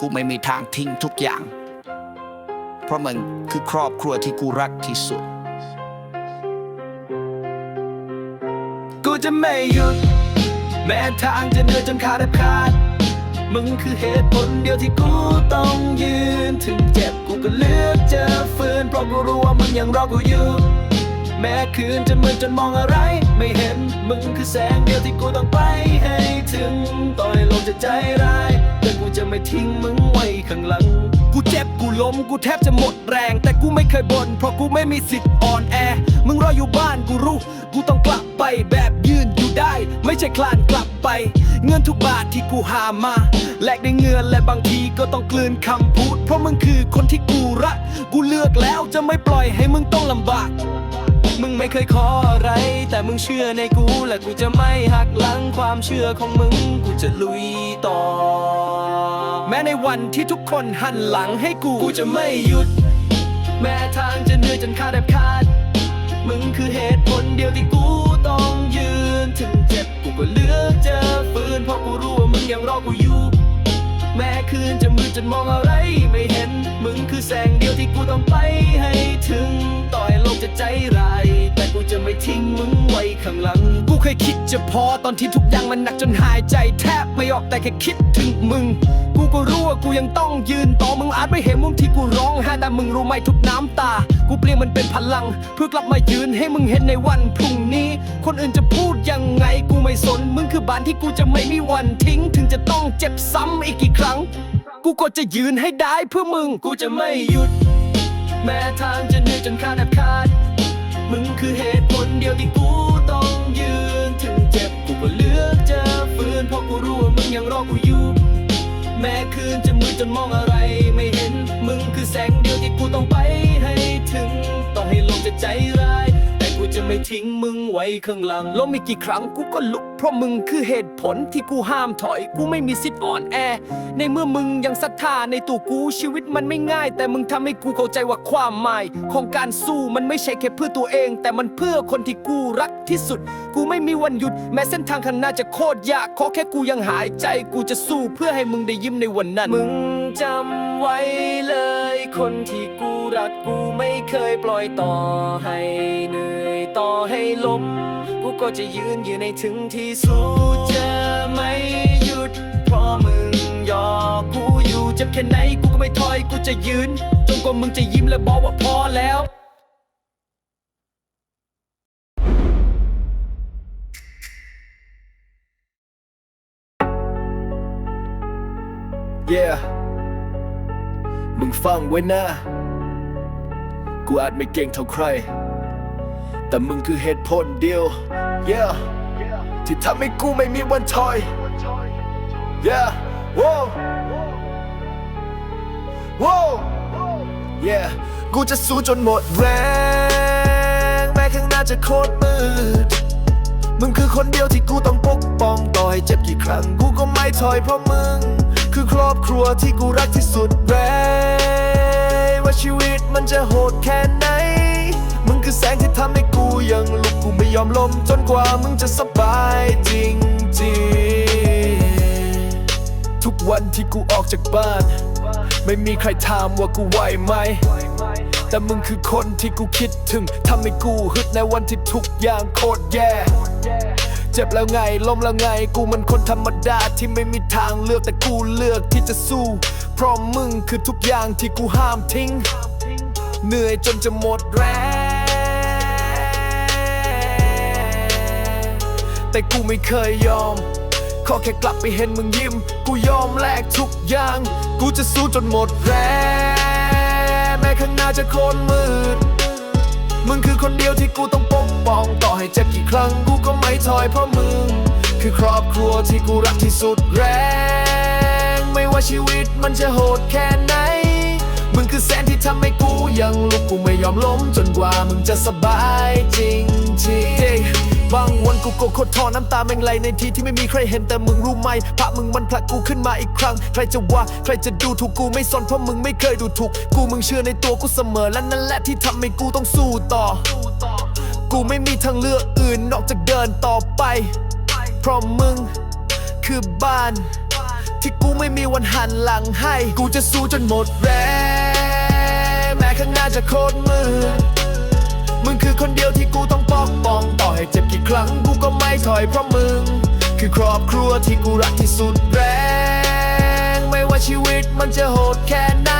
กูไม่มีทางทิ้งทุกอย่าง เพราะมันคือครอบครัวที่กูรักที่สุด กูจะไม่หยุด แม้ทางจะเหนื่อยจนขาดแทบขาด มึงคือเหตุผลเดียวที่กูต้องยืน ถึงเจ็บกูก็เลือกจะฝืนเพราะกูรู้ว่ามึงยังรอกูอยู่แม้คืนจะมืดจนมองอะไร ไม่เห็น มึงคือแสงเดียวที่กูต้องไปให้ถึง ต่อยลมจะใจร้าย แต่กูจะไม่ทิ้งมึงไว้ข้างหลัง กูเจ็บกูล้มกูแทบจะหมดแรง แต่กูไม่เคยบ่นเพราะกูไม่มีสิทธิ์อ่อนแอ มึงรออยู่บ้านกูรู้ กูต้องกลับไปแบบยืนอยู่ได้ ไม่ใช่คลานกลับไป เงินทุกบาทที่กูหามา แลกด้วยเงินและบางทีก็ต้องกลืนคำพูด เพราะมึงคือคนที่กูรัก กูเลือกแล้วจะไม่ปล่อยให้มึงต้องลำบาก มึงไม่เคยขออะไร แต่มึงเชื่อในกูและกูจะไม่หักหลังความเชื่อของมึง กูจะลุยต่อ แม้ในวันที่ทุกคนหันหลังให้กู กูจะไม่หยุด แม้ทางจะเหนื่อยจนขาดแทบขาด มึงคือเหตุผลเดียวที่กูต้องยืน ถึงเจ็บกูก็เลือกจะฝืนเพราะกูรู้ว่ามึงยังรอกูอยู่ แม้คืนจะมืดจนมองอะไรไม่เห็น มึงคือแสงเดียวที่กูต้องไปให้ถึง ต่อยโลกจะใจร้าย แต่กูจะไม่ทิ้งมึงไว้ข้างหลัง กูเคยคิดจะพอตอนที่ทุกอย่างมันหนักจนหายใจแทบไม่ออกแต่แค่คิดถึงมึง กูก็รู้ว่ากูยังต้องยืนต่อมึงอาจไม่เห็นมุมที่กูร้องไห้แต่มึงรู้ไหมทุกน้ำตา กูเปลี่ยนมันเป็นพลัง เพื่อกลับมายืนให้มึงเห็นในวันพรุ่งนี้ คนอื่นจะพูดยังไงกูไม่สน มึงคือบ้านที่กูจะไม่มีวันทิ้ง ถึงจะต้องเจ็บซ้ำอีกกี่ครั้ง กูก็จะยืนให้ได้เพื่อมึงกูจะไม่หยุด แม้ทางจะเหนื่อยจนขาดแทบขาด มึงคือเหตุผลเดียวที่กูต้องยืน ถึงเจ็บกูก็เลือกจะฝืนเพราะกูรู้ว่ามึงยังรอกูอยู่ แม้คืนจะมืดจนมองอะไรไม่เห็น มึงคือแสงเดียวที่กูต้องไปให้ถึง ต่อให้ลมจะใจร้าย จะไม่ทิ้งมึงไว้ข้างหลังล้มอีกกี่ครั้งกูก็ลุก เพราะมึงคือเหตุผลที่กูห้ามถอย กูไม่มีสิทธิ์อ่อนแอ ในเมื่อมึงยังศรัทธาในตัวกูชีวิตมันไม่ง่าย แต่มึงทำให้กูเข้าใจว่าความหมาย ของการสู้มันไม่ใช่แค่เพื่อตัวเอง แต่มันเพื่อคนที่กูรักที่สุด กูไม่มีวันหยุด แม้เส้นทางข้างหน้าจะโคตรยากขอแค่กูยังหายใจ กูจะสู้เพื่อให้มึงได้ยิ้มในวันนั้น มึงจำไว้เลย คนที่กูรักกูไม่เคยปล่อยต่อให้เหนื่อยต่อให้ล้ม กูก็จะยืนอยู่ในถึงที่สุดจะไม่หยุด เพราะมึงยอกูอยู่เจ็บแค่ไหนกูก็ไม่ถอยกูจะยืนจนกว่ามึงจะยิ้มและบอกว่าพอแล้ว Yeah มึงฟังไว้นะ กูอาจไม่เก่งเท่าใคร แต่มึงคือเหตุผลเดียว Yeah ที่ทำให้กูไม่มีวันถอย Yeah Whoa Whoa Yeah กูจะสู้จนหมดแรง แม้ข้างหน้าจะโคตรมืด มึงคือคนเดียวที่กูต้องปกป้องต่อให้เจ็บกี่ครั้ง กูก็ไม่ถอยเพราะมึง คือครอบครัวที่กูรักที่สุดแรว่าชีวิตมันจะโหดแค่ไหน มึงคือแสงที่ทำให้กูยังลุกกูไม่ยอมล้มจนกว่ามึงจะสบายจริงจริงๆทุกวันที่กูออกจากบ้าน ไม่มีใครถามว่ากูไหวไหมแต่มึงคือคนที่กูคิดถึงทำให้กูฮึดในวันที่ทุกอย่างโคตรแย่ จ็บแล้วไงล้มแล้วไง กูมันคนธรรมดาที่ไม่มีทางเลือกแต่กูเลือกที่จะสู้ เพราะมึงคือทุกอย่างที่กูห้ามทิ้ง เหนื่อยจนจะหมดแรงแต่กูไม่เคยยอม ขอแค่กลับไปเห็นมึงยิ้ม กูยอมแลกทุกอย่าง กูจะสู้จนหมดแรงแม้ข้างหน้าจะโคลนมืด มึงคือคนเดียวที่กูต้องปก ป้องต่อให้เจ็บกี่ครั้งกูก็ไม่ถอยเพราะมึง คือครอบครัวที่กูรักที่สุดแรง ไม่ว่าชีวิตมันจะโหดแค่ไหน มึงคือแสนที่ทำให้กูยังลุกกูไม่ยอมล้มจนกว่ามึงจะสบายจริงจริงบางวันกูโกรธโคตรทอน้ำตาแม่งไหลในที่ที่ไม่มีใครเห็นแต่มึงรู้ไหมพระมึงมันผลักกูขึ้นมาอีกครั้ง ใครจะว่าใครจะดูถูกกูไม่สนเพราะมึงไม่เคยดูถูก กูมึงเชื่อในตัวกูเสมอและนั่นแหละที่ทำให้กูต้องสู้ต่อ กูไม่มีทางเลือกอื่นนอกจากเดินต่อไป เพราะมึงคือบ้าน ที่กูไม่มีวันหันหลังให้ กูจะสู้จนหมดแรงแม้ข้างหน้าจะโคตรมืดมึงคือคนเดียวที่กูต้องปกป้องต่อให้เจ็บกี่ครั้งกูก็ไม่ถอยเพราะมึง คือครอบครัวที่กูรักที่สุดแรง ไม่ว่าชีวิตมันจะโหดแค่ไหน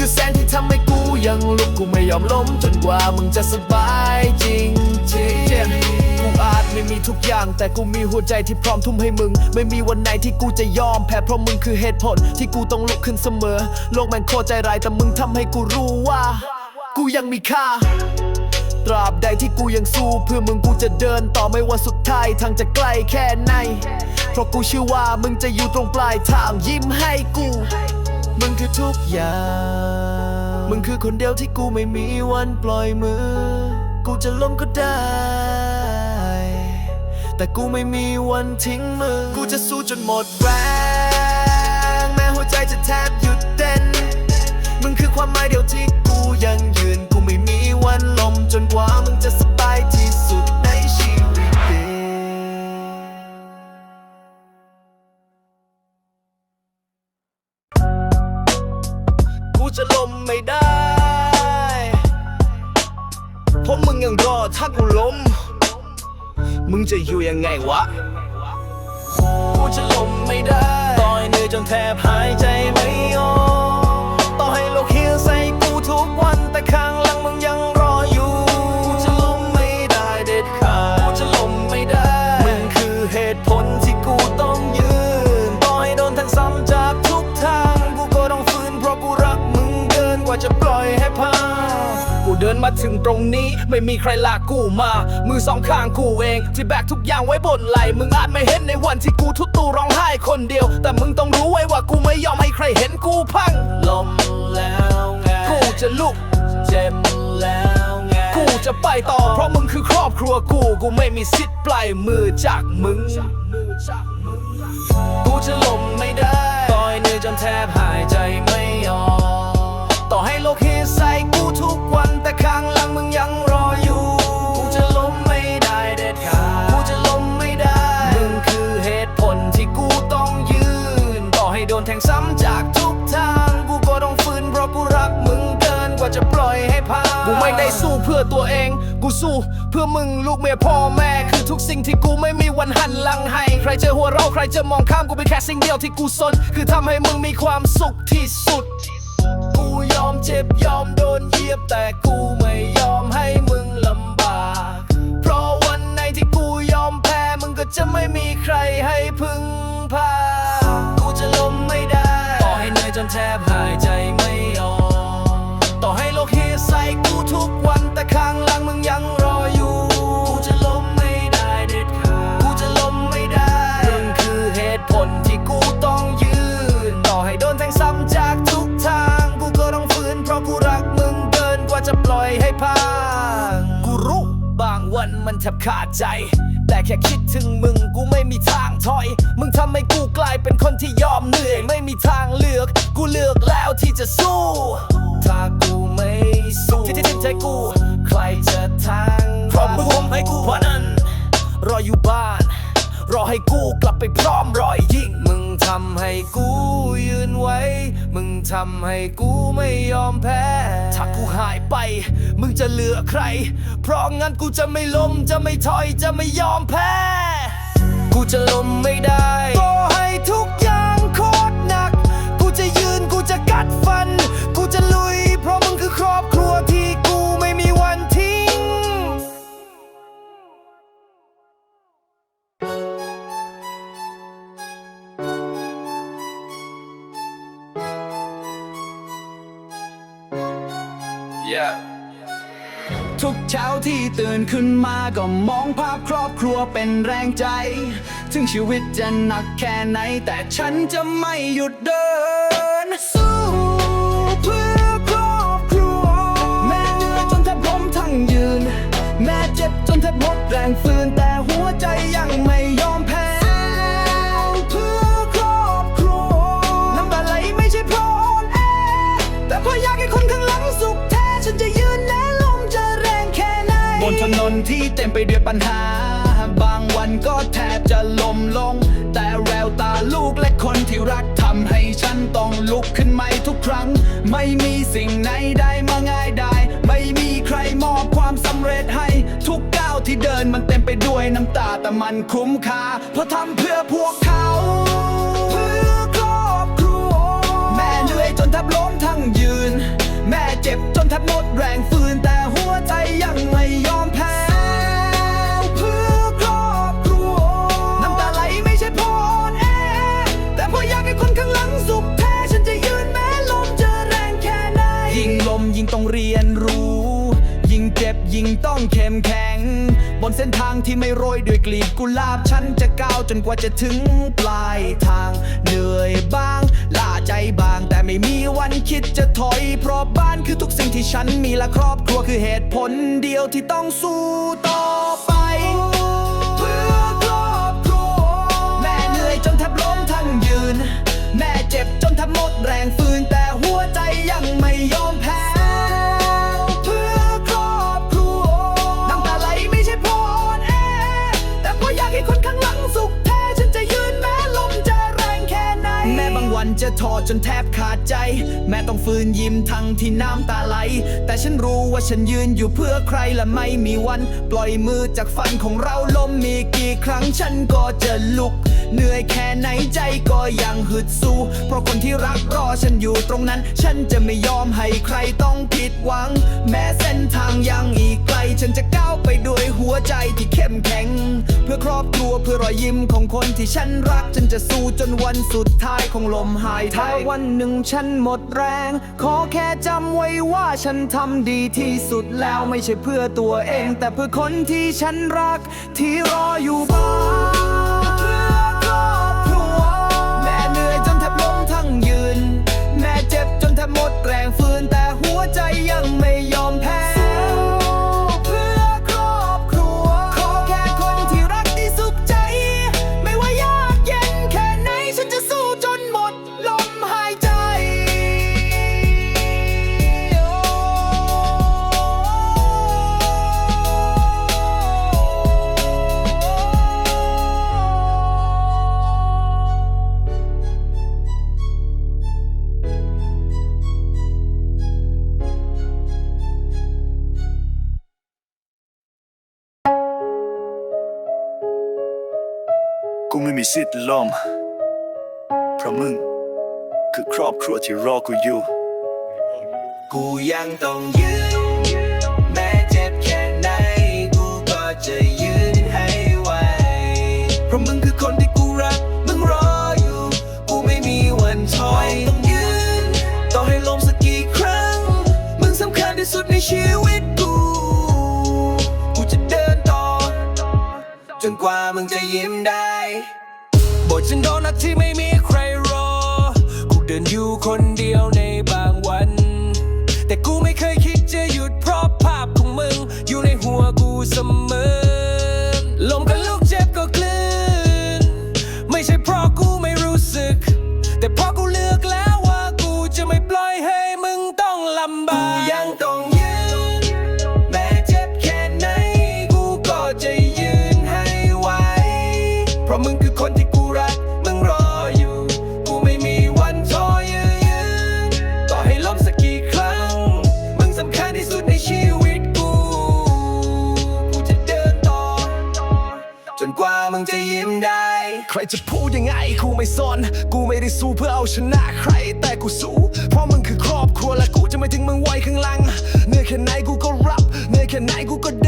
คือแสงที่ทำให้กูยังลุกกูไม่ยอมล้มจนกว่ามึงจะสบายจริงจริงกูอาจไม่มีทุกอย่าง แต่กูมีหัวใจที่พร้อมทุ่มให้มึง ไม่มีวันไหนที่กูจะยอมแพ้เพราะมึงคือเหตุผล ที่กูต้องลุกขึ้นเสมอ โลกแม่งโคตรใจร้ายแต่มึงทำให้กูรู้ว่า กูยังมีค่าตราบใดที่กูยังสู้เพื่อมึงกูจะเดินต่อไม่ว่าสุดท้ายทางจะใกล้แค่ไหน เพราะกูเชื่อว่ามึงจะอยู่ตรงปลายทางยิ้มให้กู มึงคือทุกอย่าง มึงคือคนเดียวที่กูไม่มีวันปล่อยมือ กูจะล้มก็ได้ แต่กูไม่มีวันทิ้งมือกูจะสู้จนหมดแรง แม้หัวใจจะแทบหยุดเต้น มึงคือความหมายเดียวที่กูยังยืน กูไม่มีวันล้มจนกว่ามึงจะ ไม่ได้ เพราะมึงยังรอถ้ากูล้ม มึงจะอยู่ยังไงวะ กูจะล้มไม่ได้ ต่อยเหนื่อยจนแทบหายใจไม่ออก มาถึงตรงนี้ ไม่มีใครลากกูมา มือสองข้างกูเอง ที่แบกทุกอย่างไว้บนไหล่มึงอาจไม่เห็นในวันที่กูทุตูร้องไห้คนเดียว แต่มึงต้องรู้ไว้ว่ากูไม่ยอมให้ใครเห็นกูพังลมแล้วไงกูจะลุกเจ็บแล้วไงกูจะไปต่อ เพราะมึงคือครอบครัวกู กูไม่มีสิทธิ์ปล่อยมือจากมึง กูจะล้มไม่ได้ต่อยเหนื่อยจนแทบหายใจ กูไม่ได้สู้เพื่อตัวเอง กูสู้เพื่อมึงลูกเมียพ่อแม่คือทุกสิ่งที่กูไม่มีวันหันหลังให้ ใครจะหัวเราะใครจะมองข้ามกูเป็นแค่สิ่งเดียวที่กูสน คือทำให้มึงมีความสุขที่สุด กูยอมเจ็บยอมโดนเหยียบแต่กูไม่ยอมให้มึงลำบาก เพราะวันไหนที่กูยอมแพ้มึงก็จะไม่มีใครให้พึ่งพา กูจะล้มไม่ได้ต่อให้เหนื่อยจนแทบ ปล่อยให้พังกูรู้บางวันมันแทบขาดใจ แต่แค่คิดถึงมึงกูไม่มีทางถอย มึงทำให้กูกลายเป็นคนที่ยอมเหนื่อย ไม่มีทางเลือก กูเลือกแล้วที่จะสู้ ถ้ากูไม่สู้ที่ที่ใจกู ใครจะทางเพราะมึงผมให้กูเพราะนั้นรออยู่บ้าน รอให้กูกลับไปพร้อมรอยยิ่งมึง ทำให้กูยืนไว้ มึงทำให้กูไม่ยอมแพ้ ถ้ากูหายไป มึงจะเหลือใคร เพราะงั้นกูจะไม่ล้ม จะไม่ถอย จะไม่ยอมแพ้ กูจะล้มไม่ได้ แรงใจ ถึงชีวิตจะหนักแค่ไหน แต่ฉันจะไม่หยุดเดิน สู้เพื่อครอบครัว แม้เหนื่อยจนแทบล้มทั้งยืน แม้เจ็บจนแทบหมดแรงฟื้นแต่หัวใจยังไม่ยอมแพ้เพื่อครอบครัวน้ำตาไหลไม่ใช่เพราะอ่อนแอแต่เพราะอยากให้คนข้างหลังสุขแท้ฉันจะยืนแม้ลมจะแรงแค่ไหนบนถนนที่เต็มไปด้วยปัญหา ไม่มีสิ่งไหนได้มาง่ายได้ ไม่มีใครมอบความสำเร็จให้ ทุกก้าวที่เดินมันเต็มไปด้วยน้ำตาแต่มันคุ้มค่าเพราะทำเพื่อพวกเขา ต้องเข้มแข็ง บนเส้นทางที่ไม่โรยด้วยกลีบกุหลาบฉันจะก้าวจนกว่าจะถึงปลายทาง เหนื่อยบ้างล่าใจบาง แต่ไม่มีวันคิดจะถอย เพราะบ้านคือทุกสิ่งที่ฉันมีและครอบครัวคือเหตุผลเดียวที่ต้องสู้ต่อไปเพื่อครอบครัวแม่เหนื่อยจนแทบล้มทั้งยืน แม่เจ็บจนแทบหมดแรงฝืนแต่หัวใจยังไม่ยอมแพ้ ท้อจนแทบขาดใจ แม่ต้องฝืนยิ้มทั้งที่น้ำตาไหล แต่ฉันรู้ว่าฉันยืนอยู่เพื่อใครและไม่มีวัน ปล่อยมือจากฝันของเราล้มมีกี่ครั้งฉันก็จะลุกเหนื่อยแค่ไหนใจก็ยังฮึดสู้ เพราะคนที่รักรอฉันอยู่ตรงนั้น ฉันจะไม่ยอมให้ใครต้องผิดหวัง แม้เส้นทางยังอีกไกล ฉันจะก้าวไปด้วยหัวใจที่เข้มแข็ง เพื่อครอบครัวเพื่อรอยยิ้มของคนที่ฉันรัก ฉันจะสู้จนวันสุดท้ายของลมหายถ้าวันหนึ่งฉันหมดแรง ขอแค่จำไว้ว่าฉันทำดีที่สุดแล้วไม่ใช่เพื่อตัวเอง แต่เพื่อคนที่ฉันรักที่รออยู่ มีสิทธิ์ล้มเพราะมึง คือครอบครัวที่รอกูอยู่ กูยังต้องยืน แม้เจ็บแค่ไหน กูก็จะยืนให้ไหว เพราะมึงคือคนที่กูรัก มึงรออยู่ กูไม่มีวันถอย ต้องยืนต่อให้ลมสักกี่ครั้ง มึงสำคัญที่สุดในชีวิตกู กูจะเดินต่อ จนกว่ามึงจะยิ้มได้ ฉันโดนนักที่ไม่มีใครรอกูเดินอยู่คนเดียวใน กูไม่สนกูไม่ได้สู้เพื่อเอาชนะใคร แต่กูสู้เพราะมึงคือครอบครัวและกูจะไม่ทิ้งมึงไว้ข้างหลังเหนื่อยแค่ไหนกูก็รับเหนื่อยแค่ไหนกูก็เดิน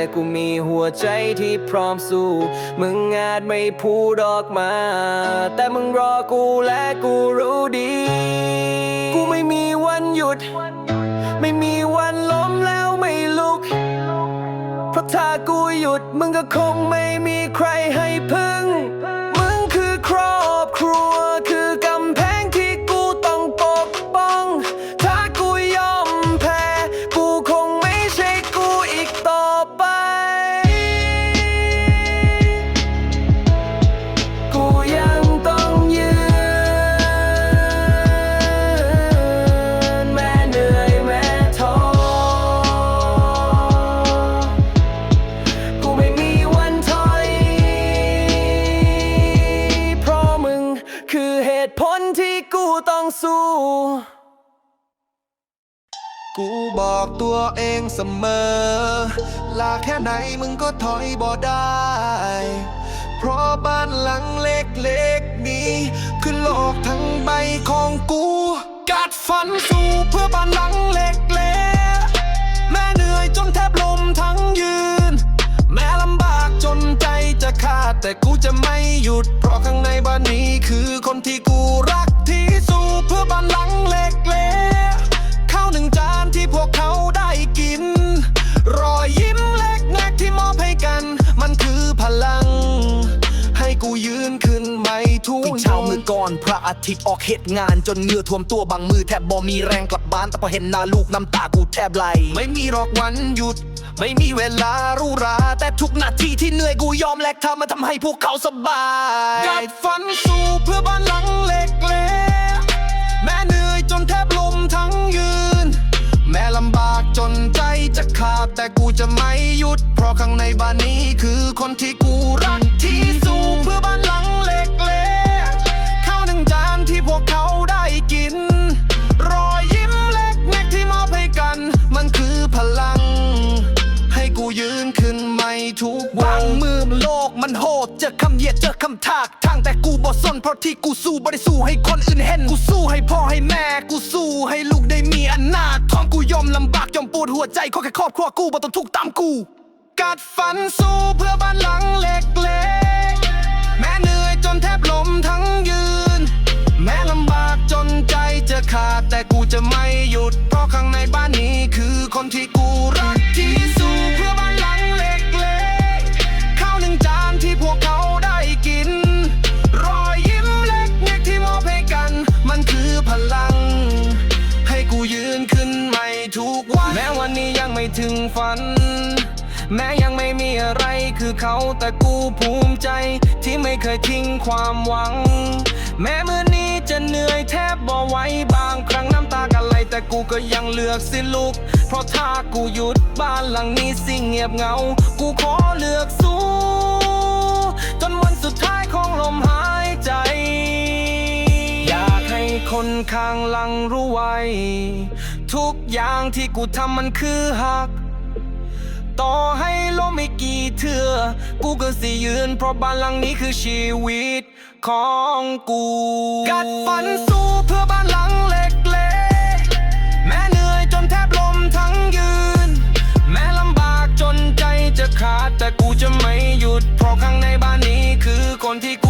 แต่กูมีหัวใจที่พร้อมสู้ มึงอาจไม่พูดออกมา แต่มึงรอกูและกูรู้ดี กูไม่มีวันหยุด ไม่มีวันล้มแล้วไม่ลุก เพราะถ้ากูหยุดมึงก็คงไม่มีใครให้พึ่ง ต้องสู้ กูบอกตัวเองเสมอ ลาแค่ไหนมึงก็ถอยบ่ได้ เพราะบ้านหลังเล็กๆนี้ คือโลกทั้งใบของกู กัดฟันสู้เพื่อบ้านหลังเล็กๆ แม่เหนื่อยจนแทบลมทั้งยืน แม้ลำบากจนใจจะขาดแต่กูจะไม่หยุด เพราะข้างในบ้านนี้คือคนที่กูรัก บ้านหลังเล็กๆข้าวหนึ่งจานที่พวกเขาได้กิน รอยยิ้มเล็กแนกที่มอบให้กัน มันคือพลัง ให้กูยืนขึ้นไม่ทุกตื่นเช้ามือก่อนพระอาทิตย์ออกเหตุงาน จนเหงื่อท่วมตัวบางมือแทบบ่มีแรงกลับบ้าน แต่พอเห็นหน้าลูกน้ำตากูแทบไหล ไม่มีหรอกวันหยุด ไม่มีเวลารู้รา แต่ทุกนาทีที่เหนื่อยกูยอมแลกทำมาทำให้พวกเขาสบาย กัดฟันสู้เพื่อบ้านหลังเล็กๆ จนใจจะขาดแต่กูจะไม่หยุด เพราะข้างในบ้านนี้คือคนที่กูรักที่สุดเพื่อบ้านหลังเล็กๆข้าวหนึ่งจานที่พวกเขาได้กิน รอยยิ้มเล็กแนกที่มอบให้กัน มันคือพลัง ให้กูยืนขึ้นไม่ทุกวัวานงมือโลกมันโหดเจอคำเหยียดเจอคำทากทาง แต่กูบ่สนเพราะที่กูสู้บ่ได้สู้ให้คนอื่นเห็น กูสู้ให้พ่อให้แม่ กูสู้ให้ลูกได้มีอนาคตท้องกูยอมลำบากยอมปวดหัวใจขอแค่ครอบครัวกูบ่ต้องทุกข์ตามกู กัดฟันสู้เพื่อบ้านหลังเล็กๆ แม่เหนื่อยจนแทบล้มทั้งยืน แม่ลำบากจนใจจะขาดแต่กูจะไม่หยุด เพราะข้างในบ้านนี้คือคนที่กู แต่กูภูมิใจ ที่ไม่เคยทิ้งความหวัง แม้มือนี้จะเหนื่อยแทบบ่ไหวบางครั้งน้ำตากันไหลแต่กูก็ยังเลือกสิลุก เพราะถ้ากูหยุดบ้านหลังนี้สิ่งเงียบเหงา กูขอเลือกสู้จนวันสุดท้ายของลมหายใจ อยากให้คนข้างหลังรู้ไว้ ทุกอย่างที่กูทำมันคือหัก ต่อให้ล้มไม่กี่เถื่อกูก็สิยืนเพราะบ้านหลังนี้คือชีวิตของกู กัดฟันสู้เพื่อบ้านหลังเล็กๆ แม้เหนื่อยจนแทบลมทั้งยืน แม้ลำบากจนใจจะขาด แต่กูจะไม่หยุด เพราะข้างในบ้านนี้คือคนที่กู